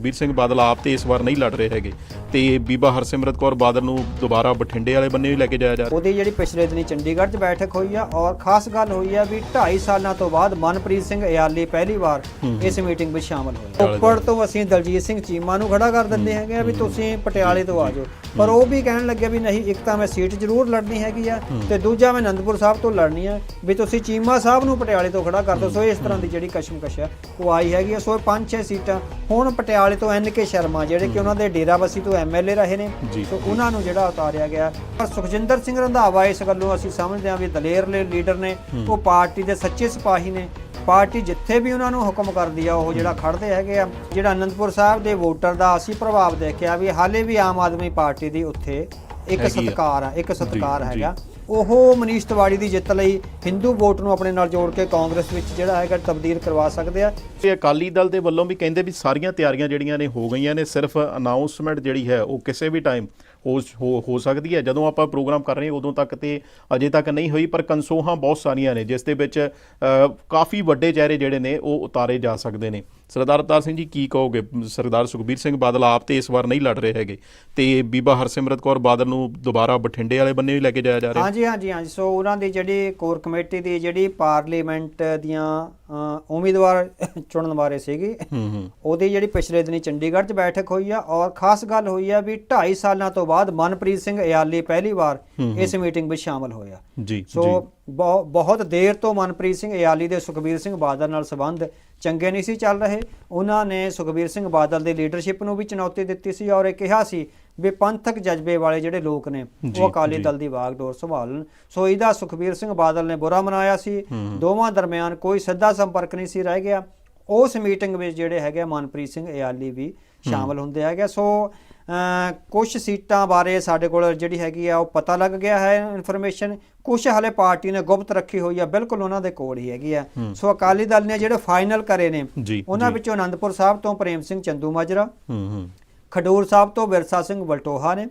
ਵੀਰ ਸਿੰਘ ਬਾਦਲ ਆਪ ਤੇ ਇਸ ਵਾਰ ਨਹੀਂ ਲੜ ਰਹੇ ਹੈਗੇ। ਤੇ ਬੀਬਾ ਹਰਸਿਮਰਤ ਕੌਰ ਬਾਦਲ ਨੂੰ ਦੁਬਾਰਾ ਬਠਿੰਡੇ ਵਾਲੇ ਬੰਨੇ ਵੀ ਲੈ ਕੇ ਜਾਇਆ ਜਾ ਰਿਹਾ। ਉਹਦੀ ਜਿਹੜੀ ਪਿਛਲੇ ਦਿਨੀ ਚੰਡੀਗੜ੍ਹ 'ਚ ਬੈਠਕ ਹੋਈ ਆ ਔਰ ਖਾਸ ਗੱਲ ਹੋਈ ਆ ਵੀ 2.5 ਸਾਲਾਂ ਤੋਂ ਬਾਅਦ ਮਨਪ੍ਰੀਤ ਸਿੰਘ ਇਆਲੀ ਪਹਿਲੀ ਵਾਰ ਇਸ ਮੀਟਿੰਗ ਵਿੱਚ ਸ਼ਾਮਲ ਹੋਏ। ਉੱਪਰ ਤੋਂ ਅਸੀਂ ਦਲਜੀਤ ਸਿੰਘ ਚੀਮਾ ਨੂੰ ਖੜਾ ਕਰ ਦਿੰਦੇ ਹੈਗੇ ਆ ਵੀ ਤੁਸੀਂ ਪਟਿਆਲੇ ਤੋਂ ਆ ਜਾਓ। ਪਰ ਉਹ ਵੀ ਕਹਿਣ ਲੱਗੇ ਵੀ ਨਹੀਂ ਇੱਕ ਤਾਂ ਮੈਂ ਸੀਟ ਜ਼ਰੂਰ ਲੜਨੀ ਹੈਗੀ ਆ ਤੇ ਦੂਜਾ ਮੈਂ ਅਨੰਦਪੁਰ ਸਾਹਿਬ ਤੋਂ ਲੜਨੀ ਆ ਵੀ ਤੁਸੀਂ ਚੀਮਾ ਸਾਹਿਬ ਨੂੰ ਪਟਿਆਲੇ ਤੋਂ ਖੜਾ ਕਰ ਦਿਓ। ਸੋ ਇਸ ਤਰ੍ਹਾਂ ਦੀ ਜਿਹੜੀ ਕਸ਼ਮਕਸ਼ ਆ ਉਹ ਆਈ ਹੈਗੀ ਆ। ਸੋ ਇਹ ਪੰਜ ਛੇ ਸੀਟਾਂ ਹੁਣ ਪਟਿਆਲੇ ਤੋਂ ਐਨ ਕੇ ਸ਼ਰਮਾ ਜਿਹੜੇ ਕਿ ਉਹਨਾਂ ਦੇ ਡੇਰਾਬੱਸੀ ਤੋਂ ਐਮਐਲਏ ਰਹੇ ਨੇ। ਸੋ ਉਹਨਾਂ ਨੂੰ ਜਿਹੜਾ ਉਤਾਰਿਆ ਗਿਆ ਪਰ ਸੁਖਜਿੰਦਰ ਸਿੰਘ ਰੰਧਾਵਾ ਇਸ ਗੱਲੋਂ ਅਸੀਂ ਸਮਝਦੇ ਹਾਂ ਵੀ ਦਲੇਰ ਲੀਡਰ ਨੇ ਉਹ ਪਾਰਟੀ ਦੇ ਸੱਚੇ ਸਿਪਾਹੀ ਨੇ ਪਾਰਟੀ ਜਿੱਥੇ ਵੀ ਉਹਨਾਂ ਨੂੰ ਹੁਕਮ ਕਰਦੀ ਆ ਉਹ ਜਿਹੜਾ ਖੜਦੇ ਹੈਗੇ ਆ ਜਿਹੜਾ ਅਨੰਦਪੁਰ ਸਾਹਿਬ ਦੇ ਵੋਟਰ ਦਾ ਅਸੀਂ ਪ੍ਰਭਾਵ ਦੇਖਿਆ ਵੀ ਹਾਲੇ ਵੀ ਆਮ ਆਦਮੀ ਪਾਰਟੀ ਦੀ ਉੱਥੇ ਇੱਕ। ਸਤਕਾਰ ਆ ਇੱਕ ਸਤਕਾਰ। ਹੈਗਾ ਉਹ ਮਨੀਸ਼ ਤਿਵਾੜੀ ਦੀ ਜਿੱਤ ਲਈ ਹਿੰਦੂ ਵੋਟ ਨੂੰ ਆਪਣੇ ਨਾਲ ਜੋੜ ਕੇ ਕਾਂਗਰਸ ਵਿੱਚ ਜਿਹੜਾ ਹੈਗਾ ਤਬਦੀਲ ਕਰਵਾ ਸਕਦੇ ਆ। ਤੇ ਅਕਾਲੀ ਦਲ ਦੇ ਵੱਲੋਂ ਵੀ ਕਹਿੰਦੇ ਵੀ ਸਾਰੀਆਂ ਤਿਆਰੀਆਂ ਜਿਹੜੀਆਂ ਨੇ ਹੋ ਗਈਆਂ ਨੇ, ਸਿਰਫ ਅਨਾਉਂਸਮੈਂਟ ਜਿਹੜੀ ਹੈ ਉਹ ਕਿਸੇ ਵੀ ਟਾਈਮ ਹੋ ਹੋ- ਹੋ ਸਕਦੀ ਹੈ। ਜਦੋਂ ਆਪਾਂ ਪ੍ਰੋਗਰਾਮ ਕਰ ਰਹੇ ਉਦੋਂ ਤੱਕ ਤੇ ਅਜੇ ਤੱਕ ਨਹੀਂ ਹੋਈ, ਪਰ ਕੰਸੋਹਾਂ ਬਹੁਤ ਸਾਰੀਆਂ ਨੇ, ਜਿਸ ਦੇ ਵਿੱਚ ਕਾਫੀ ਵੱਡੇ ਚਿਹਰੇ ਜਿਹੜੇ ਨੇ, ਉਹ ਉਤਾਰੇ ਜਾ ਸਕਦੇ ਨੇ। ਸਰਦਾਰ ਅਵਤਾਰ ਸਿੰਘ ਜੀ ਕੀ ਕਹੋਗੇ? ਸਰਦਾਰ ਸੁਖਬੀਰ ਸਿੰਘ ਬਾਦਲ ਆਪ ਤੇ ਇਸ ਵਾਰ ਨਹੀਂ ਲੜ ਰਹੇ ਹੈਗੇ। ਤੇ ਬੀਬਾ ਹਰਸਿਮਰਤ ਕੌਰ ਬਾਦਲ ਨੂੰ ਦੁਬਾਰਾ ਬਠਿੰਡੇ ਵਾਲੇ ਬੰਨੇ ਵੀ ਲੈ ਕੇ ਜਾਇਆ ਜਾ ਰਿਹਾ? ਹਾਂਜੀ ਹਾਂਜੀ ਹਾਂਜੀ। ਸੋ ਉਹਨਾਂ ਦੀ ਜਿਹੜੀ ਕੋਰ ਕਮੇਟੀ ਦੀ ਜਿਹੜੀ ਪਾਰਲੀਮੈਂਟ ਦੀਆਂ ਉਮੀਦਵਾਰ ਚੁਣਨ ਬਾਰੇ ਸੀਗੀ ਹੂੰ ਹੂੰ। ਉਹਦੀ ਜਿਹੜੀ ਪਿਛਲੇ ਦਿਨੀ ਚੰਡੀਗੜ੍ਹ 'ਚ ਬੈਠਕ ਹੋਈ ਆ ਔਰ ਖਾਸ ਗੱਲ ਹੋਈ ਆ ਵੀ 2.5 ਸਾਲਾਂ ਤੋਂ ਬਾਅਦ ਮਨਪ੍ਰੀਤ ਸਿੰਘ ਇਆਲੀ ਪਹਿਲੀ ਵਾਰ ਇਸ ਮੀਟਿੰਗ ਵਿੱਚ ਸ਼ਾਮਲ ਹੋਇਆ ਜੀ ਸੋ ਬਹੁ- ਬਹੁਤ ਦੇਰ ਤੋਂ ਮਨਪ੍ਰੀਤ ਸਿੰਘ ਇਆਲੀ ਦੇ ਸੁਖਬੀਰ ਸਿੰਘ ਬਾਦਲ ਨਾਲ ਸੰਬੰਧ ਚੰਗੇ ਨਹੀਂ ਸੀ ਚੱਲ ਰਹੇ। ਉਹਨਾਂ ਨੇ ਸੁਖਬੀਰ ਸਿੰਘ ਬਾਦਲ ਦੀ ਲੀਡਰਸ਼ਿਪ ਨੂੰ ਵੀ ਚੁਣੌਤੀ ਦਿੱਤੀ ਸੀ ਔਰ ਇਹ ਕਿਹਾ ਸੀ ਵੀ ਪੰਥਕ ਜਜ਼ਬੇ ਵਾਲੇ ਜਿਹੜੇ ਲੋਕ ਨੇ ਉਹ ਅਕਾਲੀ। ਦਲ ਦੀ ਵਾਗਡੋਰ ਸੰਭਾਲਣ। ਸੋ ਇਹਦਾ ਸੁਖਬੀਰ ਸਿੰਘ ਬਾਦਲ ਨੇ ਬੁਰਾ ਮਨਾਇਆ ਸੀ। ਦੋਵਾਂ ਦਰਮਿਆਨ ਕੋਈ ਸਿੱਧਾ ਸੰਪਰਕ ਨਹੀਂ ਸੀ ਰਹਿ ਗਿਆ। ਉਸ ਮੀਟਿੰਗ ਵਿੱਚ ਜਿਹੜੇ ਹੈਗੇ ਮਨਪ੍ਰੀਤ ਸਿੰਘ ਇਆਲੀ ਵੀ ਸ਼ਾਮਲ ਹੁੰਦੇ ਹੈਗੇ। ਸੋ ਕੁਝ ਸੀਟਾਂ ਬਾਰੇ ਸਾਡੇ ਕੋਲ ਜਿਹੜੀ ਹੈਗੀ ਆ ਉਹ ਪਤਾ ਲੱਗ ਗਿਆ ਹੈ ਇਨਫੋਰਮੇਸ਼ਨ ਕੁਝ ਹਲੇ ਪਾਰਟੀ ਨੇ ਗੁਪਤ ਰੱਖੀ ਹੋਈ ਆ ਬਿਲਕੁਲ ਉਹਨਾਂ ਦੇ ਕੋਲ ਹੀ ਹੈਗੀ ਆ। ਸੋ ਅਕਾਲੀ ਦਲ ਨੇ ਜਿਹੜੇ ਫਾਈਨਲ ਕਰੇ ਨੇ ਉਹਨਾਂ। ਵਿੱਚੋਂ ਆਨੰਦਪੁਰ ਸਾਹਿਬ ਤੋਂ ਪ੍ਰੇਮ ਸਿੰਘ ਚੰਦੂ ਮਾਜਰਾ ਹੂੰ ਹੂੰ। ਖਡੂਰ ਸਾਹਿਬ ਤੋਂ ਵਿਰਸਾ ਸਿੰਘ ਵਲਟੋਹਾ ਨੇ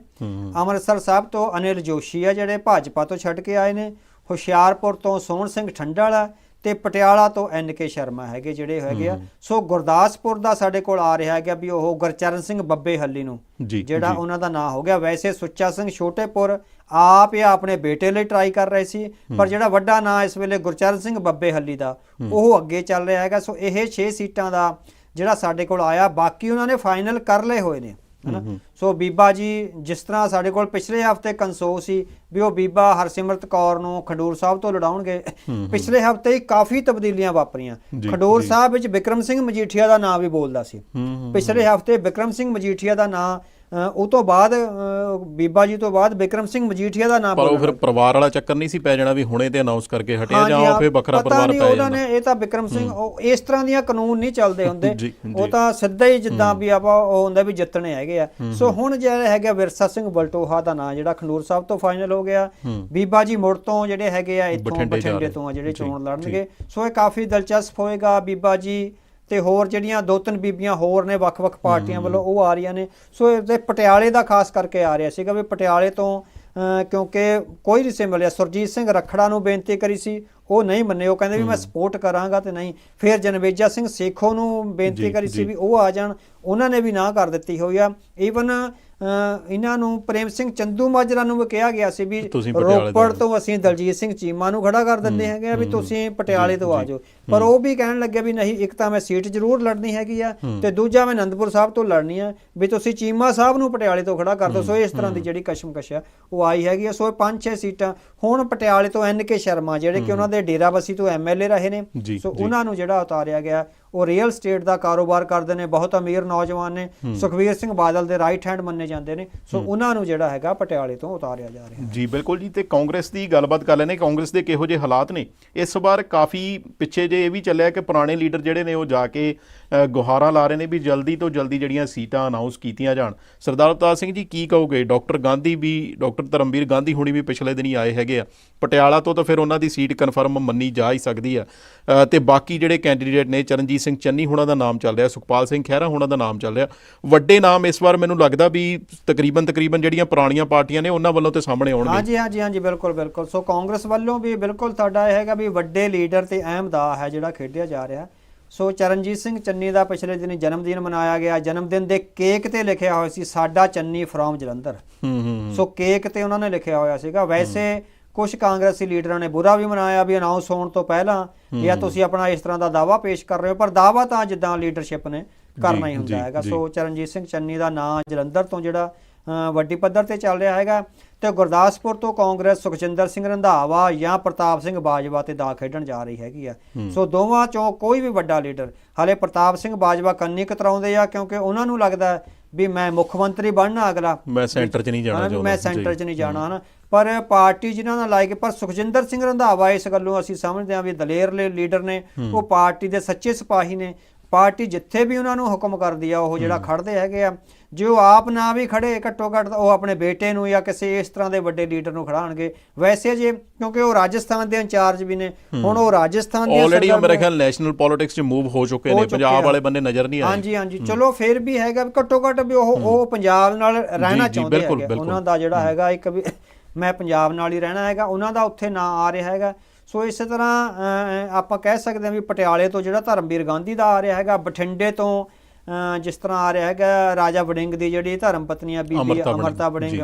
ਅੰਮ੍ਰਿਤਸਰ ਸਾਹਿਬ ਤੋਂ ਅਨਿਲ ਜੋਸ਼ੀ ਆ ਜਿਹੜੇ ਭਾਜਪਾ ਤੋਂ ਛੱਡ ਕੇ ਆਏ ਨੇ ਹੁਸ਼ਿਆਰਪੁਰ ਤੋਂ ਸੋਹਣ ਸਿੰਘ ਠੰਡਾਲਾ ਤੇ ਪਟਿਆਲਾ ਤੋਂ ਐਨ ਕੇ ਸ਼ਰਮਾ ਹੈਗੇ ਜਿਹੜੇ ਹੈਗੇ ਆ। ਸੋ ਗੁਰਦਾਸਪੁਰ ਦਾ ਸਾਡੇ ਕੋਲ ਆ ਰਿਹਾ ਹੈਗਾ ਵੀ ਉਹ ਗੁਰਚਰਨ ਸਿੰਘ ਬੱਬੇ ਹੱਲੀ ਨੂੰ ਜਿਹੜਾ। ਉਹਨਾਂ ਦਾ ਨਾਂ ਹੋ ਗਿਆ। ਵੈਸੇ ਸੁੱਚਾ ਸਿੰਘ ਛੋਟੇਪੁਰ ਆਪ ਇਹ ਆਪਣੇ ਬੇਟੇ ਲਈ ਟਰਾਈ ਕਰ ਰਹੇ ਸੀ ਪਰ ਜਿਹੜਾ ਵੱਡਾ ਨਾਂ ਇਸ ਵੇਲੇ ਗੁਰਚਰਨ ਸਿੰਘ ਬੱਬੇ ਹੱਲੀ ਦਾ ਉਹ ਅੱਗੇ ਚੱਲ ਰਿਹਾ ਹੈਗਾ। ਸੋ ਇਹ 6 ਸੀਟਾਂ ਦਾ ਜਿਹੜਾ ਸਾਡੇ ਕੋਲ ਆਇਆ ਬਾਕੀ ਉਹਨਾਂ ਨੇ ਫਾਈਨਲ ਕਰ ਲਏ ਹੋਏ ਨੇ। ਹਨਾ? ਸੋ ਬੀਬਾ ਜੀ ਜਿਸ ਤਰ੍ਹਾਂ ਸਾਡੇ ਕੋਲ ਪਿਛਲੇ ਹਫ਼ਤੇ ਕੰਸੋ ਸੀ ਵੀ ਉਹ ਬੀਬਾ ਹਰਸਿਮਰਤ ਕੌਰ ਨੂੰ ਖਡੂਰ ਸਾਹਿਬ ਤੋਂ ਲੜਾਉਣਗੇ। ਪਿਛਲੇ ਹਫ਼ਤੇ ਹੀ ਕਾਫੀ ਤਬਦੀਲੀਆਂ ਵਾਪਰੀਆਂ। ਖਡੂਰ। ਸਾਹਿਬ ਵਿੱਚ ਵਿਕਰਮ ਸਿੰਘ ਮਜੀਠੀਆ ਦਾ ਨਾਮ ਵੀ ਬੋਲਦਾ ਸੀ। ਪਿਛਲੇ ਹਫ਼ਤੇ ਵਿਕਰਮ ਸਿੰਘ ਮਜੀਠੀਆ ਦਾ ਨਾਂ ਅ, ਉਹ ਤੋਂ ਬਾਅਦ ਬੀਬਾ ਜੀ ਤੋਂ ਬਾਅਦ ਵਿਕਰਮ ਸਿੰਘ ਮਜੀਠੀਆ ਦਾ ਨਾਮ ਪਰ ਉਹ ਫਿਰ ਪਰਿਵਾਰ ਵਾਲਾ ਚੱਕਰ ਨਹੀਂ ਸੀ ਪੈ ਜਾਣਾ ਵੀ ਹੁਣੇ ਤੇ ਅਨਾਉਂਸ ਕਰਕੇ ਹਟਿਆ ਜਾਂ ਉਹ ਫਿਰ ਵੱਖਰਾ ਪਰਿਵਾਰ ਪੈ ਜਾਂਦਾ। ਨੇ ਇਹ ਤਾਂ ਵਿਕਰਮ ਸਿੰਘ ਉਹ ਇਸ ਤਰ੍ਹਾਂ ਦੀਆਂ ਕਾਨੂੰਨ ਨਹੀਂ ਚੱਲਦੇ ਹੁੰਦੇ। ਉਹ। ਤਾਂ ਸਿੱਧਾ ਹੀ ਜਿੱਦਾਂ ਵੀ ਆਪਾਂ ਉਹ ਹੁੰਦਾ ਵੀ ਜਿੱਤਣੇ ਹੈਗੇ ਆ। ਸੋ ਹੁਣ ਜਿਹੜਾ ਹੈਗਾ ਵਿਰਸਾ ਸਿੰਘ ਬਲਟੋਹਾ ਦਾ ਨਾਂ ਜਿਹੜਾ ਖੰਡੂਰ ਸਾਹਿਬ ਤੋਂ ਫਾਈਨਲ ਹੋ ਗਿਆ। ਬੀਬਾ ਜੀ ਮੁੜ ਤੋਂ ਜਿਹੜੇ ਹੈਗੇ ਆ ਇੱਥੋਂ ਬਠਿੰਡੇ। ਤੋਂ ਆ ਜਿਹੜੇ ਚੋਣ ਲੜਨਗੇ। ਸੋ ਇਹ ਕਾਫੀ ਦਿਲਚਸਪ ਹੋਏਗਾ ਬੀਬਾ ਜੀ। ਤੇ ਹੋਰ ਜਿਹੜੀਆਂ ਦੋ ਤਿੰਨ ਬੀਬੀਆਂ ਹੋਰ ਨੇ ਵੱਖ-ਵੱਖ ਪਾਰਟੀਆਂ ਵੱਲੋਂ ਉਹ ਆ ਰਹੀਆਂ ਨੇ। ਸੋ ਇਹਦੇ ਪਟਿਆਲੇ ਦਾ ਖਾਸ ਕਰਕੇ ਆ ਰਿਹਾ ਸੀਗਾ ਵੀ ਪਟਿਆਲੇ ਤੋਂ ਕਿਉਂਕਿ ਕੋਈ ਨਹੀਂ ਸੀ ਮਿਲਿਆ। ਸੁਰਜੀਤ ਸਿੰਘ ਰਖੜਾ ਨੂੰ ਬੇਨਤੀ ਕਰੀ ਸੀ ਉਹ ਨਹੀਂ ਮੰਨੇ ਉਹ ਕਹਿੰਦੇ ਵੀ ਮੈਂ ਸਪੋਰਟ ਕਰਾਂਗਾ ਤੇ ਨਹੀਂ। ਫਿਰ ਜਨਵੇਜਾ ਸਿੰਘ ਸੇਖੋ ਨੂੰ ਬੇਨਤੀ ਕਰੀ ਸੀ। ਵੀ ਉਹ ਆ ਜਾਣ। ਉਹਨਾਂ ਨੇ ਵੀ ਨਾ ਕਰ ਦਿੱਤੀ ਹੋਈ ਆ। ਈਵਨ ਇਹਨਾਂ ਨੂੰ ਪ੍ਰੇਮ ਸਿੰਘ ਚੰਦੂ ਮਾਜਰਾ ਨੂੰ ਵੀ ਕਿਹਾ ਗਿਆ ਸੀ ਵੀ ਰੋਪੜ ਤੋਂ ਅਸੀਂ ਦਲਜੀਤ ਸਿੰਘ ਚੀਮਾ ਨੂੰ ਖੜਾ ਕਰ ਦਿੰਦੇ ਹੈਗੇ ਆ ਵੀ ਤੁਸੀਂ ਪਟਿਆਲੇ ਤੋਂ ਆ ਜਾਓ। ਪਰ ਉਹ ਵੀ ਕਹਿਣ ਲੱਗੇ ਵੀ ਨਹੀਂ ਇੱਕ ਤਾਂ ਮੈਂ ਸੀਟ ਜ਼ਰੂਰ ਲੜਨੀ ਹੈਗੀ ਆ ਤੇ ਦੂਜਾ ਮੈਂ ਅਨੰਦਪੁਰ ਸਾਹਿਬ ਤੋਂ ਲੜਨੀ ਆ। ਵੀ ਤੁਸੀਂ ਚੀਮਾ ਸਾਹਿਬ ਨੂੰ ਪਟਿਆਲੇ ਤੋਂ ਖੜਾ ਕਰ ਦਿਓ। ਸੋ ਇਸ ਤਰ੍ਹਾਂ ਦੀ ਜਿਹੜੀ ਕਸ਼ਮਕਸ਼ ਆ ਉਹ ਆਈ ਹੈਗੀ ਆ। ਸੋ ਇਹ ਪੰਜ ਛੇ ਸੀਟਾਂ। ਹੁਣ ਪਟਿਆਲੇ ਤੋਂ ਐਨ ਕੇ ਸ਼ਰਮਾ ਜਿਹੜੇ ਕਿ ਉਹਨਾਂ ਦੇ ਡੇਰਾਬੱਸੀ ਤੋਂ ਐਮਐਲਏ ਰਹੇ ਨੇ ਸੋ। ਉਹਨਾਂ ਨੂੰ ਜਿਹੜਾ ਉਤਾਰਿਆ ਗਿਆ ਉਹ ਰੀਅਲ ਸਟੇਟ ਦਾ ਕਾਰੋਬਾਰ ਕਰਦੇ ਨੇ ਬਹੁਤ ਅਮੀਰ ਨੌਜਵਾਨ ਨੇ ਸੁਖਵੀਰ ਸਿੰਘ ਬਾਦਲ ਦੇ ਰਾਈਟ ਹੈਂਡ ਮੰਨੇ ਜਾਂਦੇ ਨੇ। ਸੋ ਉਹਨਾਂ ਨੂੰ ਜਿਹੜਾ ਹੈਗਾ ਪਟਿਆਲੇ ਤੋਂ ਉਤਾਰਿਆ ਜਾ ਰਿਹਾ ਜੀ ਬਿਲਕੁਲ ਜੀ ਤੇ ਕਾਂਗਰਸ ਦੀ ਗੱਲਬਾਤ ਕਰ ਲੈਨੇ ਕਾਂਗਰਸ ਦੇ ਕਿਹੋ ਜਿਹੇ ਹਾਲਾਤ ਨੇ? ਇਸ ਵਾਰ ਕਾਫੀ ਪਿੱਛੇ ਜੇ ਇਹ ਵੀ ਚੱਲਿਆ ਕਿ ਪੁਰਾਣੇ ਲੀਡਰ ਜਿਹੜੇ ਨੇ ਉਹ ਜਾ ਕੇ ਗੁਹਾਰਾਂ ਲਾ ਰਹੇ ਨੇ ਵੀ ਜਲਦੀ ਤੋਂ ਜਲਦੀ ਜਿਹੜੀਆਂ ਸੀਟਾਂ ਅਨਾਉਂਸ ਕੀਤੀਆਂ ਜਾਣ। ਸਰਦਾਰ ਅਵਤਾਰ ਸਿੰਘ ਜੀ ਕੀ ਕਹੋਗੇ? ਡਾਕਟਰ ਗਾਂਧੀ ਵੀ ਡਾਕਟਰ ਧਰਮਵੀਰ ਗਾਂਧੀ ਹੁਣੀ ਵੀ ਪਿਛਲੇ ਦਿਨੀ ਆਏ ਹੈਗੇ ਆ। ਪਟਿਆਲਾ ਤੋਂ ਤਾਂ ਫਿਰ ਉਹਨਾਂ ਦੀ ਸੀਟ ਕਨਫਰਮ ਮੰਨੀ ਜਾ ਹੀ ਸਕਦੀ ਆ। ਤੇ ਬਾਕੀ ਜਿਹੜੇ ਕੈਂਡੀਡੇਟ ਨੇ ਚਰਨਜੀਤ ਸਿੰਘ ਚੰਨੀ ਹੁਣਾਂ ਦਾ ਨਾਮ ਚੱਲ ਰਿਹਾ ਸੁਖਪਾਲ ਸਿੰਘ ਖਹਿਰਾ ਹੁਣਾਂ ਦਾ ਨਾਮ ਚੱਲ ਰਿਹਾ। ਵੱਡੇ ਨਾਮ ਇਸ ਵਾਰ ਮੈਨੂੰ ਲੱਗਦਾ ਵੀ ਤਕਰੀਬਨ ਤਕਰੀਬਨ ਜਿਹੜੀਆਂ ਪੁਰਾਣੀਆਂ ਪਾਰਟੀਆਂ ਨੇ ਉਹਨਾਂ ਵੱਲੋਂ ਤੇ ਸਾਹਮਣੇ ਆਉਣਗੇ। ਹਾਂਜੀ ਹਾਂਜੀ ਹਾਂਜੀ ਬਿਲਕੁਲ ਬਿਲਕੁਲ। ਸੋ ਕਾਂਗਰਸ ਵੱਲੋਂ ਵੀ ਬਿਲਕੁਲ ਤੁਹਾਡਾ ਇਹ ਹੈਗਾ ਵੀ ਵੱਡੇ ਲੀਡਰ ਤੇ ਅਹਿਮ ਦਾ ਹੈ ਜਿਹੜਾ ਖੇਡਿਆ ਜਾ ਰਿਹਾ। ਸੋ ਚਰਨਜੀਤ ਸਿੰਘ ਚੰਨੀ ਦਾ ਪਿਛਲੇ ਦਿਨੀ ਜਨਮ ਦਿਨ ਮਨਾਇਆ ਗਿਆ। ਜਨਮ ਦਿਨ ਦੇ ਕੇਕ ਤੇ ਲਿਖਿਆ ਹੋਇਆ ਸੀ ਸਾਡਾ ਚੰਨੀ ਫਰੋਮ ਜਲੰਧਰ। ਹੂੰ ਹੂੰ। ਸੋ ਕੇਕ ਤੇ ਉਹਨਾਂ ਨੇ ਲਿਖਿਆ ਹੋਇਆ ਸੀਗਾ। ਵੈਸੇ ਕੁਝ ਕਾਂਗਰਸੀ ਲੀਡਰਾਂ ਨੇ ਬੁਰਾ ਵੀ ਮਨਾਇਆ ਵੀ ਅਨਾਉਂਸ ਹੋਣ ਤੋਂ ਪਹਿਲਾਂ ਜਾਂ ਤੁਸੀਂ ਆਪਣਾ ਇਸ ਤਰ੍ਹਾਂ ਦਾ ਦਾਵਾ ਪੇਸ਼ ਕਰ ਰਹੇ ਹੋ ਪਰ ਦਾਵਾ ਤਾਂ ਜਿੱਦਾਂ ਲੀਡਰਸ਼ਿਪ ਨੇ ਕਰਨਾ ਹੀ ਹੁੰਦਾ ਹੈਗਾ। ਸੋ ਚਰਨਜੀਤ ਸਿੰਘ ਚੰਨੀ ਦਾ ਨਾਂ ਜਲੰਧਰ ਤੋਂ ਜਿਹੜਾ ਵੱਡੀ ਪੱਧਰ ਤੇ ਚੱਲ ਰਿਹਾ ਹੈਗਾ ਤੇ ਗੁਰਦਾਸਪੁਰ ਤੋਂ ਕਾਂਗਰਸ ਸੁਖਜਿੰਦਰ ਸਿੰਘ ਰੰਧਾਵਾ ਜਾਂ ਪ੍ਰਤਾਪ ਸਿੰਘ ਬਾਜਵਾ ਤੇ ਦਾ ਖੇਡਣ ਜਾ ਰਹੀ ਹੈਗੀ ਆ। ਸੋ ਦੋਵਾਂ ਚੋਂ ਕੋਈ ਵੀ ਵੱਡਾ ਲੀਡਰ ਹਾਲੇ ਪ੍ਰਤਾਪ ਸਿੰਘ ਬਾਜਵਾ ਕੰਨੀ ਕਤਰਾਉਂਦੇ ਆ ਕਿਉਂਕਿ ਉਹਨਾਂ ਨੂੰ ਲੱਗਦਾ ਹੈ ਵੀ ਮੈਂ ਮੁੱਖ ਮੰਤਰੀ ਬਣਨਾ ਅਗਲਾ। ਮੈਂ ਸੈਂਟਰ 'ਚ ਨਹੀਂ ਜਾਣਾ ਚਾਹੁੰਦਾ ਮੈਂ ਸੈਂਟਰ 'ਚ ਨਹੀਂ ਜਾਣਾ ਹਨਾ। ਪਰ ਪਾਰਟੀ ਜਿਨ੍ਹਾਂ ਨਾਲ ਲਾਇਕ ਪਰ ਸੁਖਜਿੰਦਰ ਸਿੰਘ ਰੰਧਾਵਾ ਇਸ ਗੱਲੋਂ ਅਸੀਂ ਸਮਝਦੇ ਹਾਂ ਵੀ ਦਲੇਰ ਲੀਡਰ ਨੇ ਉਹ ਪਾਰਟੀ ਦੇ ਸੱਚੇ ਸਿਪਾਹੀ ਨੇ। ਪਾਰਟੀ ਜਿੱਥੇ ਵੀ ਉਹਨਾਂ ਨੂੰ ਹੁਕਮ ਕਰਦੀ ਆ ਉਹ ਜਿਹੜਾ ਖੜਦੇ ਹੈਗੇ ਆ। ਜੇ ਉਹ ਆਪ ਨਾ ਵੀ ਖੜੇ ਘੱਟੋ ਘੱਟ ਉਹ ਆਪਣੇ ਬੇਟੇ ਨੂੰ ਜਾਂ ਕਿਸੇ ਇਸ ਤਰ੍ਹਾਂ ਦੇ ਵੱਡੇ ਲੀਡਰ ਨੂੰ ਖੜਾਉਣਗੇ। ਵੈਸੇ ਜੇ ਕਿਉਂਕਿ ਉਹ ਰਾਜਸਥਾਨ ਦੇ ਇੰਚਾਰਜ ਵੀ ਨੇ ਹੁਣ ਉਹ ਰਾਜਸਥਾਨ ਦੀਆਂ ਆਲਰੇਡੀ ਉਹ ਮੇਰੇ ਖਿਆਲ ਨੈਸ਼ਨਲ ਪੋਲਿਟਿਕਸ 'ਚ ਮੂਵ ਹੋ ਚੁੱਕੇ ਨੇ ਪੰਜਾਬ। ਵਾਲੇ ਬੰਦੇ ਨਜ਼ਰ ਨਹੀਂ ਆਏ। ਹਾਂਜੀ ਹਾਂਜੀ। ਚਲੋ ਫਿਰ ਵੀ ਹੈਗਾ ਘੱਟੋ ਘੱਟ ਵੀ ਉਹ ਉਹ ਪੰਜਾਬ ਨਾਲ ਰਹਿਣਾ ਚਾਹੁੰਦੇ ਹੈਗੇ। ਉਹਨਾਂ ਦਾ ਜਿਹੜਾ ਹੈਗਾ ਇੱਕ ਵੀ ਮੈਂ ਪੰਜਾਬ ਨਾਲ ਹੀ ਰਹਿਣਾ ਹੈਗਾ ਉਹਨਾਂ ਦਾ ਉੱਥੇ ਨਾਂ ਆ ਰਿਹਾ ਹੈਗਾ। ਸੋ ਇਸੇ ਤਰ੍ਹਾਂ ਆਪਾਂ ਕਹਿ ਸਕਦੇ ਹਾਂ ਵੀ ਪਟਿਆਲੇ ਤੋਂ ਜਿਹੜਾ ਧਰਮਵੀਰ ਗਾਂਧੀ ਦਾ ਆ ਰਿਹਾ ਹੈਗਾ ਬਠਿੰਡੇ ਤੋਂ ਜਿਸ ਤਰ੍ਹਾਂ ਆ ਰਿਹਾ ਹੈਗਾ ਰਾਜਾ ਵੜਿੰਗ ਦੀ ਜਿਹੜੀ ਧਰਮ ਪਤਨੀ ਆ ਬੀਬੀ ਅਮਰਤਾ ਵੜਿੰਗ,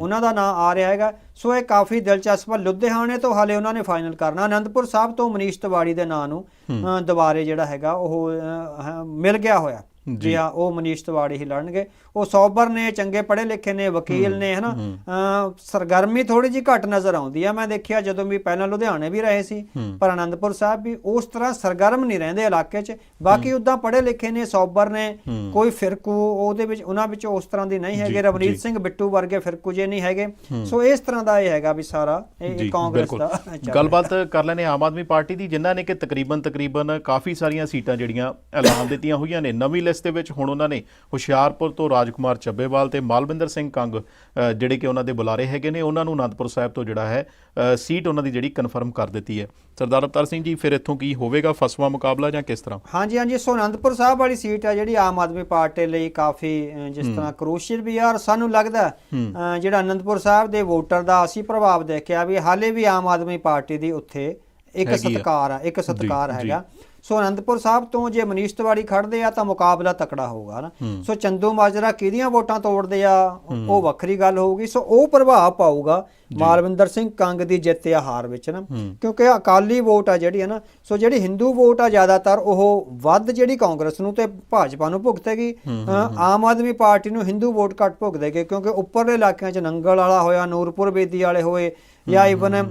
ਉਹਨਾਂ ਦਾ ਨਾਂ ਆ ਰਿਹਾ ਹੈਗਾ। ਸੋ ਇਹ ਕਾਫੀ ਦਿਲਚਸਪ ਲੁਧਿਆਣੇ ਤੋਂ ਹਾਲੇ ਉਹਨਾਂ ਨੇ ਫਾਈਨਲ ਕਰਨਾ। ਅਨੰਦਪੁਰ ਸਾਹਿਬ ਤੋਂ ਮਨੀਸ਼ ਤਿਵਾੜੀ ਦੇ ਨਾਂ ਨੂੰ ਦੁਬਾਰੇ ਜਿਹੜਾ ਹੈਗਾ ਉਹ ਮਿਲ ਗਿਆ ਹੋਇਆ। ਜੀ। ਆ ਉਹ ਮਨੀਸ਼ ਤਿਵਾੜੀ ਹੀ ਲੜਨਗੇ। ਉਹ ਸੌਬਰ ਨੇ ਚੰਗੇ ਪੜ੍ਹੇ ਲਿਖੇ ਨੇ ਵਕੀਲ ਨੇ ਹਨਾ? ਸਰਗਰਮੀ ਥੋੜੀ ਜੀ ਘੱਟ ਨਜ਼ਰ ਆਉਂਦੀ ਆ। ਮੈਂ ਦੇਖਿਆ ਜਦੋਂ ਵੀ ਪਹਿਲਾਂ ਲੁਧਿਆਣੇ ਵੀ ਰਹੇ ਸੀ ਪਰ ਅਨੰਦਪੁਰ ਸਾਹਿਬ ਵੀ ਉਸ ਤਰ੍ਹਾਂ ਸਰਗਰਮ ਨਹੀਂ ਰਹਿੰਦੇ ਇਲਾਕੇ 'ਚ। ਬਾਕੀ ਉਦਾਂ ਪੜ੍ਹੇ ਲਿਖੇ ਨੇ ਸੌਬਰ ਨੇ ਕੋਈ ਫਿਰਕੂ ਉਹਦੇ ਵਿੱਚ ਉਹਨਾਂ ਵਿੱਚ ਉਸ ਤਰ੍ਹਾਂ ਦੀ ਨਹੀਂ ਹੈਗੇ। ਰਵਨੀਤ ਸਿੰਘ ਬਿੱਟੂ ਵਰਗੇ ਫਿਰਕੂ ਜੇ ਨਹੀਂ ਹੈਗੇ। ਸੋ ਇਸ ਤਰ੍ਹਾਂ ਦਾ ਇਹ ਹੈਗਾ ਵੀ ਸਾਰਾ। ਇਹ ਕਾਂਗਰਸ ਦਾ। ਗੱਲਬਾਤ ਕਰ ਲੈਨੇ ਆਮ ਆਦਮੀ ਪਾਰਟੀ ਦੀ ਜਿਨ੍ਹਾਂ ਨੇ ਕਿ ਤਕਰੀਬਨ ਤਕਰੀਬਨ ਕਾਫੀ ਸਾਰੀਆਂ ਸੀਟਾਂ ਜਿਹੜੀਆਂ ਐਲਾਨ ਦਿੱਤੀਆਂ ਹੋਈਆਂ ਨੇ ਨਵੀਂ ਲਿਸਟ ਦੇ ਵਿੱਚ ਹੁਣ ਉਹਨਾਂ ਨੇ ਹੁਸ਼ਿਆਰਪੁਰ ਤੋਂ ਰਾਜਕੁਮਾਰ ਚੱਬੇਵਾਲ ਤੇ ਮਾਲਵਿੰਦਰ ਸਿੰਘ ਕੰਗ ਜਿਹੜੇ ਕਿ ਉਹਨਾਂ ਦੇ ਬੁਲਾਰੇ ਹੈਗੇ ਨੇ ਉਹਨਾਂ ਨੂੰ ਅਨੰਦਪੁਰ ਸਾਹਿਬ ਤੋਂ ਜਿਹੜਾ ਹੈ ਸੀਟ ਉਹਨਾਂ ਦੀ ਜਿਹੜੀ ਕਨਫਰਮ ਕਰ ਦਿੱਤੀ ਹੈ। ਸਰਦਾਰ ਅਵਤਾਰ ਸਿੰਘ ਜੀ ਫਿਰ ਇੱਥੋਂ ਕੀ ਹੋਵੇਗਾ? ਫਸਵਾ ਮੁਕਾਬਲਾ ਜਾਂ ਕਿਸ ਤਰ੍ਹਾਂ? ਹਾਂਜੀ ਹਾਂਜੀ ਸੋ ਅਨੰਦਪੁਰ ਸਾਹਿਬ ਵਾਲੀ ਸੀਟ ਹੈ ਜਿਹੜੀ ਆਮ ਆਦਮੀ ਪਾਰਟੀ ਲਈ ਕਾਫੀ ਜਿਸ ਤਰ੍ਹਾਂ ਕਰੂਸ਼ੀਅਲ ਵੀ ਆ ਔਰ ਸਾਨੂੰ ਲੱਗਦਾ ਜਿਹੜਾ ਅਨੰਦਪੁਰ ਸਾਹਿਬ ਦੇ ਵੋਟਰ ਦਾ ਅਸੀਂ ਪ੍ਰਭਾਵ ਦੇਖਿਆ ਵੀ ਹਾਲੇ ਵੀ ਆਮ ਆਦਮੀ ਪਾਰਟੀ ਦੀ ਉੱਥੇ ਇੱਕ। ਸਤਕਾਰ ਆ ਇੱਕ ਸਤਕਾਰ। ਹੈਗਾ। ਸੋ ਅਨੰਦਪੁਰ ਸਾਹਿਬ ਤੋਂ ਜੇ ਮਨੀਸ਼ ਤਿਵਾੜੀ ਖੜਦੇ ਆ ਤਾਂ ਮੁਕਾਬਲਾ ਤਕੜਾ ਹੋਊਗਾ ਨਾ। ਸੋ ਚੰਦੂ ਮਾਜਰਾ ਕਿਹਦੀਆਂ ਵੋਟਾਂ ਤੋੜਦੇ ਆ? ਉਹ ਵੱਖਰੀ ਗੱਲ ਹੋਊਗੀ। ਸੋ ਉਹ ਪ੍ਰਭਾਵ ਪਾਊਗਾ ਮਾਲਵਿੰਦਰ ਸਿੰਘ ਕੰਗ ਦੀ ਜਿੱਤ ਜਾਂ ਹਾਰ ਵਿੱਚ ਨਾ। ਕਿਉਂਕਿ ਅਕਾਲੀ ਵੋਟ ਆ ਜਿਹੜੀ ਹੈ ਨਾ ਸੋ ਜਿਹੜੀ ਹਿੰਦੂ ਵੋਟ ਆ ਜ਼ਿਆਦਾਤਰ ਉਹ ਵੱਧ ਜਿਹੜੀ ਕਾਂਗਰਸ ਨੂੰ ਤੇ ਭਾਜਪਾ ਨੂੰ ਭੁਗਤੇਗੀ। ਆਮ ਆਦਮੀ ਪਾਰਟੀ ਨੂੰ ਹਿੰਦੂ ਵੋਟ ਘੱਟ ਭੁਗਤੇਗੇ ਕਿਉਂਕਿ ਉੱਪਰਲੇ ਇਲਾਕਿਆਂ 'ਚ ਨੰਗਲ ਵਾਲਾ ਹੋਇਆ ਨੂਰਪੁਰ ਬੇਦੀ ਵਾਲੇ ਹੋਏ ਜਾਂ ਇਵਨ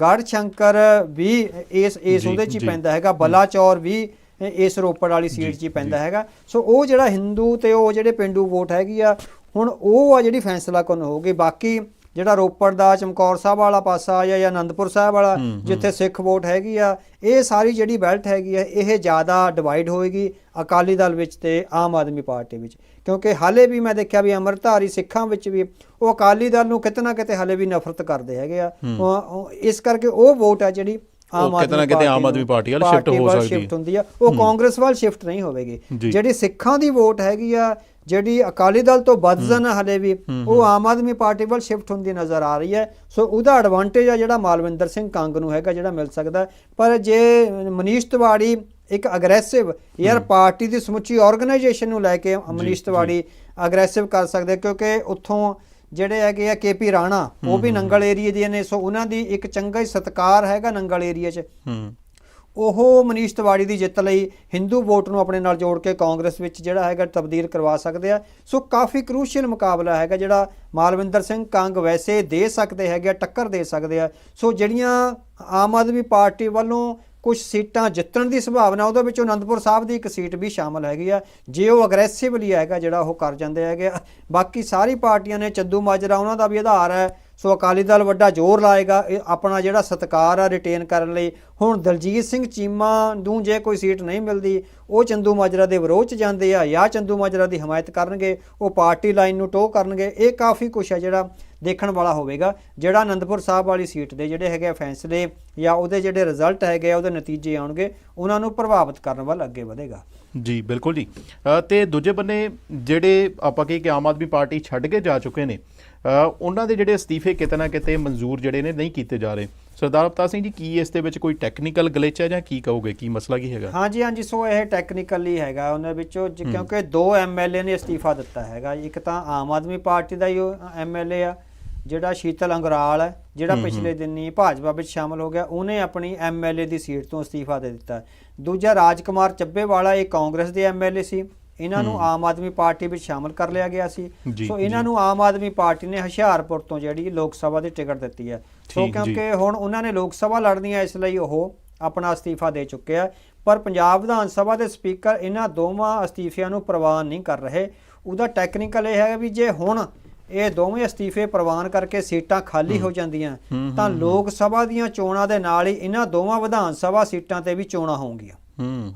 ਗੜ੍ਹ ਸ਼ੰਕਰ ਵੀ ਇਸ ਇਸ ਉਹਦੇ 'ਚ ਹੀ। ਪੈਂਦਾ ਹੈਗਾ ਬਲਾਚੌਰ ਵੀ ਇਸ ਰੋਪੜ ਵਾਲੀ ਸੀਟ 'ਚ ਹੀ ਪੈਂਦਾ ਹੈਗਾ। ਸੋ ਉਹ ਜਿਹੜਾ ਹਿੰਦੂ ਤੇ ਉਹ ਜਿਹੜੇ ਪਿੰਡੂ ਵੋਟ ਹੈਗੀ ਆ ਹੁਣ ਉਹ ਆ ਜਿਹੜੀ ਫੈਸਲਾ ਕੁਨ ਹੋਊਗੀ ਬਾਕੀ ਜਿਹੜਾ ਰੋਪੜ ਦਾ ਚਮਕੌਰ ਸਾਹਿਬ ਵਾਲਾ ਪਾਸਾ ਆ ਜਾਂ ਆਨੰਦਪੁਰ ਸਾਹਿਬ ਵਾਲਾ ਜਿੱਥੇ ਸਿੱਖ ਵੋਟ ਹੈਗੀ ਆ ਇਹ ਸਾਰੀ ਜਿਹੜੀ ਬੈਲਟ ਹੈਗੀ ਆ ਇਹ ਜ਼ਿਆਦਾ ਡਿਵਾਈਡ ਹੋਏਗੀ ਅਕਾਲੀ ਦਲ ਵਿੱਚ ਤੇ ਆਮ ਆਦਮੀ ਪਾਰਟੀ ਵਿੱਚ। ਕਿਉਂਕਿ ਹਾਲੇ ਵੀ ਮੈਂ ਦੇਖਿਆ ਵੀ ਅੰਮ੍ਰਿਤਧਾਰੀ ਸਿੱਖਾਂ ਵਿੱਚ ਵੀ ਉਹ ਅਕਾਲੀ ਦਲ ਨੂੰ ਕਿਤੇ ਨਾ ਕਿਤੇ ਹਾਲੇ ਵੀ ਨਫ਼ਰਤ ਕਰਦੇ ਹੈਗੇ ਆ। ਇਸ ਕਰਕੇ ਉਹ ਵੋਟ ਆ ਜਿਹੜੀ ਉਹ ਕਿਤੇ ਨਾ ਕਿਤੇ ਆਮ ਆਦਮੀ ਪਾਰਟੀ ਵੱਲ shift ਹੋ ਸਕਦੀ ਹੈ। ਸ਼ਿਫਟ ਹੁੰਦੀ ਆ। ਉਹ ਕਾਂਗਰਸ ਵੱਲ ਸ਼ਿਫਟ ਨਹੀਂ ਹੋਵੇਗੀ। ਜਿਹੜੀ ਸਿੱਖਾਂ ਦੀ ਵੋਟ ਹੈਗੀ ਆ ਜਿਹੜੀ ਅਕਾਲੀ ਦਲ ਤੋਂ ਵੱਧਜਨ ਹਲੇ ਵੀ ਉਹ ਆਮ ਆਦਮੀ ਪਾਰਟੀ ਵੱਲ ਸ਼ਿਫਟ ਹੁੰਦੀ ਨਜ਼ਰ ਆ ਰਹੀ ਹੈ। ਸੋ ਉਹਦਾ ਐਡਵਾਂਟੇਜ ਆ ਜਿਹੜਾ ਮਾਲਵਿੰਦਰ ਸਿੰਘ ਕੰਗ ਨੂੰ ਹੈਗਾ ਜਿਹੜਾ ਮਿਲ ਸਕਦਾ। ਪਰ ਜੇ ਮਨੀਸ਼ ਤਿਵਾੜੀ ਇੱਕ ਅਗਰੈਸਿਵ ਯਾਰ ਪਾਰਟੀ ਦੀ ਸਮੁੱਚੀ ਆਰਗੇਨਾਈਜੇਸ਼ਨ ਨੂੰ ਲੈ ਕੇ ਮਨੀਸ਼ ਤਿਵਾੜੀ ਅਗਰੈਸਿਵ ਕਰ ਸਕਦੇ ਕਿਉਂਕਿ ਉੱਥੋਂ ਜਿਹੜੇ ਹੈਗੇ ਆ ਕੇਪੀ ਰਾਣਾ ਉਹ ਵੀ ਨੰਗਲ ਏਰੀਏ ਦੇ ਨੇ ਸੋ ਉਹਨਾਂ ਦੀ ਇੱਕ ਚੰਗਾ ਹੀ ਸਤਕਾਰ ਹੈਗਾ ਨੰਗਲ ਏਰੀਏ 'ਚ। ਹੂੰ। ਉਹ ਮਨੀਸ਼ ਤਿਵਾੜੀ ਦੀ ਜਿੱਤ ਲਈ ਹਿੰਦੂ ਵੋਟ ਨੂੰ ਆਪਣੇ ਨਾਲ ਜੋੜ ਕੇ ਕਾਂਗਰਸ ਵਿੱਚ ਜਿਹੜਾ ਹੈਗਾ ਤਬਦੀਲ ਕਰਵਾ ਸਕਦੇ ਆ। ਸੋ ਕਾਫੀ ਕਰੂਸ਼ੀਅਲ ਮੁਕਾਬਲਾ ਹੈਗਾ ਜਿਹੜਾ ਮਾਲਵਿੰਦਰ ਸਿੰਘ ਕੰਗ ਵੈਸੇ ਦੇ ਸਕਦੇ ਹੈਗੇ ਟੱਕਰ ਦੇ ਸਕਦੇ ਆ। ਸੋ ਜਿਹੜੀਆਂ ਆਮ ਆਦਮੀ ਪਾਰਟੀ ਵੱਲੋਂ ਕੁਝ ਸੀਟਾਂ ਜਿੱਤਣ ਦੀ ਸੰਭਾਵਨਾ, ਉਹਦੇ ਵਿੱਚ ਅਨੰਦਪੁਰ ਸਾਹਿਬ ਦੀ ਇੱਕ ਸੀਟ ਵੀ ਸ਼ਾਮਲ ਹੈਗੀ ਆ। ਜੇ ਉਹ ਅਗਰੈਸਿਵਲੀ ਹੈਗਾ ਜਿਹੜਾ ਉਹ ਕਰ ਜਾਂਦੇ ਹੈਗੇ ਬਾਕੀ ਸਾਰੀ ਪਾਰਟੀਆਂ ਨੇ ਚੱਦੂ ਮਾਜਰਾ, ਉਹਨਾਂ ਦਾ ਵੀ ਆਧਾਰ ਹੈ। ਸੋ ਅਕਾਲੀ ਦਲ ਵੱਡਾ ਜ਼ੋਰ ਲਾਏਗਾ। ਇਹ ਆਪਣਾ ਜਿਹੜਾ ਸਤਕਾਰ ਆ ਰਿਟੇਨ ਕਰਨ ਲਈ। ਹੁਣ ਦਲਜੀਤ ਸਿੰਘ ਚੀਮਾ ਨੂੰ ਜੇ ਕੋਈ ਸੀਟ ਨਹੀਂ ਮਿਲਦੀ ਉਹ ਚੰਦੂ ਮਾਜਰਾ ਦੇ ਵਿਰੋਧ ਚ ਜਾਂਦੇ ਆ ਜਾਂ ਚੰਦੂ ਮਾਜਰਾ ਦੀ ਹਮਾਇਤ ਕਰਨਗੇ ਉਹ ਪਾਰਟੀ ਲਾਈਨ ਨੂੰ ਟੋ ਕਰਨਗੇ ਇਹ ਕਾਫੀ ਕੁਛ ਹੈ ਜਿਹੜਾ ਦੇਖਣ ਵਾਲਾ ਹੋਵੇਗਾ। ਜਿਹੜਾ ਅਨੰਦਪੁਰ ਸਾਹਿਬ ਵਾਲੀ ਸੀਟ ਦੇ ਜਿਹੜੇ ਹੈਗੇ ਆ ਫੈਸਲੇ ਜਾਂ ਉਹਦੇ ਜਿਹੜੇ ਰਿਜ਼ਲਟ ਹੈਗੇ ਆ ਉਹਦੇ ਨਤੀਜੇ ਆਉਣਗੇ ਉਹਨਾਂ ਨੂੰ ਪ੍ਰਭਾਵਿਤ ਕਰਨ ਵੱਲ ਅੱਗੇ ਵਧੇਗਾ। ਜੀ ਬਿਲਕੁਲ ਜੀ। ਅ, ਤੇ ਦੂਜੇ ਬੰਨੇ ਜਿਹੜੇ ਆਪਾਂ ਕਹੀ ਕਿ ਆਮ ਆਦਮੀ ਪਾਰਟੀ ਛੱਡ ਕੇ ਜਾ ਚੁੱਕੇ ਨੇ ਉਹਨਾਂ ਦੇ ਜਿਹੜੇ ਅਸਤੀਫੇ ਕਿਤੇ ਨਾ ਕਿਤੇ ਮਨਜ਼ੂਰ ਜਿਹੜੇ ਨੇ ਨਹੀਂ ਕੀਤੇ ਜਾ ਰਹੇ। ਸਰਦਾਰ ਅਵਤਾਰ ਸਿੰਘ ਜੀ ਕੀ ਇਸ ਦੇ ਵਿੱਚ ਕੋਈ ਟੈਕਨੀਕਲ ਗਲਿਚ ਹੈ ਜਾਂ ਕੀ ਕਹੋਗੇ? ਕੀ ਮਸਲਾ ਕੀ ਹੈਗਾ? ਹਾਂਜੀ ਹਾਂਜੀ ਸੋ ਇਹ ਟੈਕਨੀਕਲੀ ਹੈਗਾ ਉਹਨਾਂ ਵਿੱਚੋਂ ਜ- ਕਿਉਂਕਿ ਦੋ ਐਮਐਲਏ ਨੇ ਅਸਤੀਫਾ ਦਿੱਤਾ ਹੈਗਾ। ਇੱਕ ਤਾਂ ਆਮ ਆਦਮੀ ਪਾਰਟੀ ਦਾ ਹੀ ਐਮਐਲਏ ਆ ਜਿਹੜਾ ਸ਼ੀਤਲ ਅੰਗਰਾਲ ਹੈ ਜਿਹੜਾ ਪਿਛਲੇ ਦਿਨੀ ਭਾਜਪਾ ਵਿੱਚ ਸ਼ਾਮਲ ਹੋ ਗਿਆ ਉਹਨੇ ਆਪਣੀ ਐਮਐਲਏ ਦੀ ਸੀਟ ਤੋਂ ਅਸਤੀਫਾ ਦੇ ਦਿੱਤਾ। ਦੂਜਾ ਰਾਜਕੁਮਾਰ ਚੱਬੇਵਾਲਾ ਇਹ ਕਾਂਗਰਸ ਦੇ ਐਮਐਲਏ ਸੀ। ਇਹਨਾਂ ਨੂੰ ਆਮ ਆਦਮੀ ਪਾਰਟੀ ਵਿੱਚ ਸ਼ਾਮਲ ਕਰ ਲਿਆ ਗਿਆ ਸੀ। ਸੋ ਇਹਨਾਂ ਨੂੰ ਆਮ ਆਦਮੀ ਪਾਰਟੀ ਨੇ ਹੁਸ਼ਿਆਰਪੁਰ ਤੋਂ ਜਿਹੜੀ ਲੋਕ ਸਭਾ ਦੀ ਟਿਕਟ ਦਿੱਤੀ ਹੈ। ਸੋ। ਕਿਉਂਕਿ ਹੁਣ ਉਹਨਾਂ ਨੇ ਲੋਕ ਸਭਾ ਲੜਨੀ ਹੈ ਇਸ ਲਈ ਉਹ ਆਪਣਾ ਅਸਤੀਫਾ ਦੇ ਚੁੱਕੇ ਆ। ਪਰ ਪੰਜਾਬ ਵਿਧਾਨ ਸਭਾ ਦੇ ਸਪੀਕਰ ਇਹਨਾਂ ਦੋਵਾਂ ਅਸਤੀਫਿਆਂ ਨੂੰ ਪ੍ਰਵਾਨ ਨਹੀਂ ਕਰ ਰਹੇ। ਉਹਦਾ ਟੈਕਨੀਕਲ ਇਹ ਹੈ ਵੀ ਜੇ ਹੁਣ ਇਹ ਦੋਵੇਂ ਅਸਤੀਫੇ ਪ੍ਰਵਾਨ ਕਰਕੇ ਸੀਟਾਂ ਖਾਲੀ ਹੋ ਜਾਂਦੀਆਂ ਤਾਂ ਲੋਕ ਸਭਾ ਦੀਆਂ ਚੋਣਾਂ ਦੇ ਨਾਲ ਹੀ ਇਹਨਾਂ ਦੋਵਾਂ ਵਿਧਾਨ ਸਭਾ ਸੀਟਾਂ ਤੇ ਵੀ ਚੋਣਾਂ ਹੋਣਗੀਆਂ।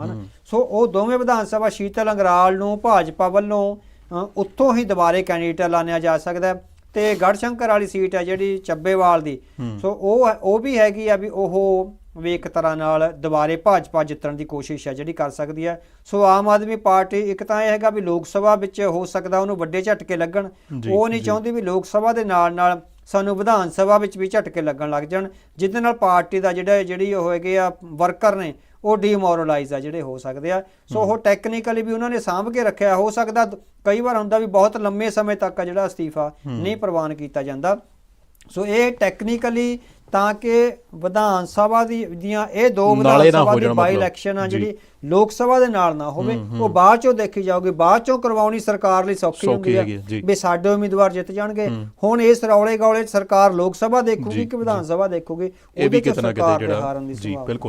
ਹਨਾ? ਸੋ ਉਹ ਦੋਵੇਂ ਵਿਧਾਨ ਸਭਾ ਸ਼ੀਤਲ ਅੰਗਰਾਲ ਨੂੰ ਭਾਜਪਾ ਵੱਲੋਂ ਉੱਥੋਂ ਹੀ ਦੁਬਾਰੇ ਕੈਂਡੀਡੇਟ ਐਲਾਨਿਆ ਜਾ ਸਕਦਾ ਹੈ। ਤੇ ਗੜਸ਼ੰਕਰ ਵਾਲੀ ਸੀਟ ਹੈ ਜਿਹੜੀ ਚੱਬੇਵਾਲ ਦੀ। ਸੋ ਉਹ ਉਹ ਵੀ ਹੈਗੀ ਆ ਵੀ ਉਹ ਵੀ ਇੱਕ ਤਰ੍ਹਾਂ ਨਾਲ ਦੁਬਾਰੇ ਭਾਜਪਾ ਜਿੱਤਣ ਦੀ ਕੋਸ਼ਿਸ਼ ਹੈ ਜਿਹੜੀ ਕਰ ਸਕਦੀ ਹੈ। ਸੋ ਆਮ ਆਦਮੀ ਪਾਰਟੀ ਇੱਕ ਤਾਂ ਇਹ ਹੈਗਾ ਵੀ ਲੋਕ ਸਭਾ ਵਿੱਚ ਹੋ ਸਕਦਾ ਉਹਨੂੰ ਵੱਡੇ ਝਟਕੇ ਲੱਗਣ। ਉਹ ਨਹੀਂ। ਚਾਹੁੰਦੀ ਵੀ ਲੋਕ ਸਭਾ ਦੇ ਨਾਲ ਨਾਲ ਸਾਨੂੰ ਵਿਧਾਨ ਸਭਾ ਵਿੱਚ ਵੀ ਝਟਕੇ ਲੱਗਣ ਲੱਗ ਜਾਣ ਜਿਹਦੇ ਨਾਲ ਪਾਰਟੀ ਦਾ ਜਿਹੜਾ ਜਿਹੜੀ ਉਹ ਹੈਗੇ ਆ ਵਰਕਰ ਨੇ ਉਹ ਡੀਮੋਰਲਾਈਜ਼ ਆ ਜਿਹੜੇ ਹੋ ਸਕਦੇ ਆ। ਸੋ ਉਹ ਟੈਕਨੀਕਲੀ ਵੀ ਉਹਨਾਂ ਨੇ ਸਾਂਭ ਕੇ ਰੱਖਿਆ ਹੋ ਸਕਦਾ ਕਈ ਵਾਰ ਹੁੰਦਾ ਵੀ ਬਹੁਤ ਲੰਮੇ ਸਮੇਂ ਤੱਕ ਜਿਹੜਾ ਅਸਤੀਫਾ ਨਹੀਂ ਪ੍ਰਵਾਨ ਕੀਤਾ ਜਾਂਦਾ। ਸੋ ਇਹ ਟੈਕਨੀਕਲੀ ਤਾਂ ਕਿ ਵਿਧਾਨ ਸਭਾ ਦੀ ਦੀਆਂ ਇਹ ਦੋ ਵਿਧਾਨ ਸਭਾ ਦੀ ਬਾਈ। ਇਲੈਕਸ਼ਨ ਆ ਜੀ। ਜਿਹੜੀ ਲੋਕ ਸਭਾ ਦੇ ਨਾਲ ਨਾ ਹੋਵੇ ਉਹ ਬਾਅਦ ਚੋਂ ਦੇਖੀ ਜਾਊਗੀ ਬਾਅਦ ਚੋਂ ਕਰਵਾਉਣੀ ਸਰਕਾਰ ਲਈ ਸੌਖੀ ਹੁੰਦੀ ਹੈ, ਜੀ। ਵੀ ਸਾਡੇ ਉਮੀਦਵਾਰ ਜਿੱਤ ਜਾਣਗੇ ਹੁਣ ਇਸ ਰੌਲੇ ਗੌਲੇ ਸਰਕਾਰ ਲੋਕ ਸਭਾ ਦੇਖੂਗੀ ਜੀ, ਕਿ ਵਿਧਾਨ ਸਭਾ ਦੇਖੂਗੀ ਉਹਦੇ 'ਚ ਸਰਕਾਰ ਦੇ ਜਿਹੜਾ ਹਾਰਨ ਦੀ ਜੀ ਸੰਭਾਵਨਾ ਬਿਲਕੁਲ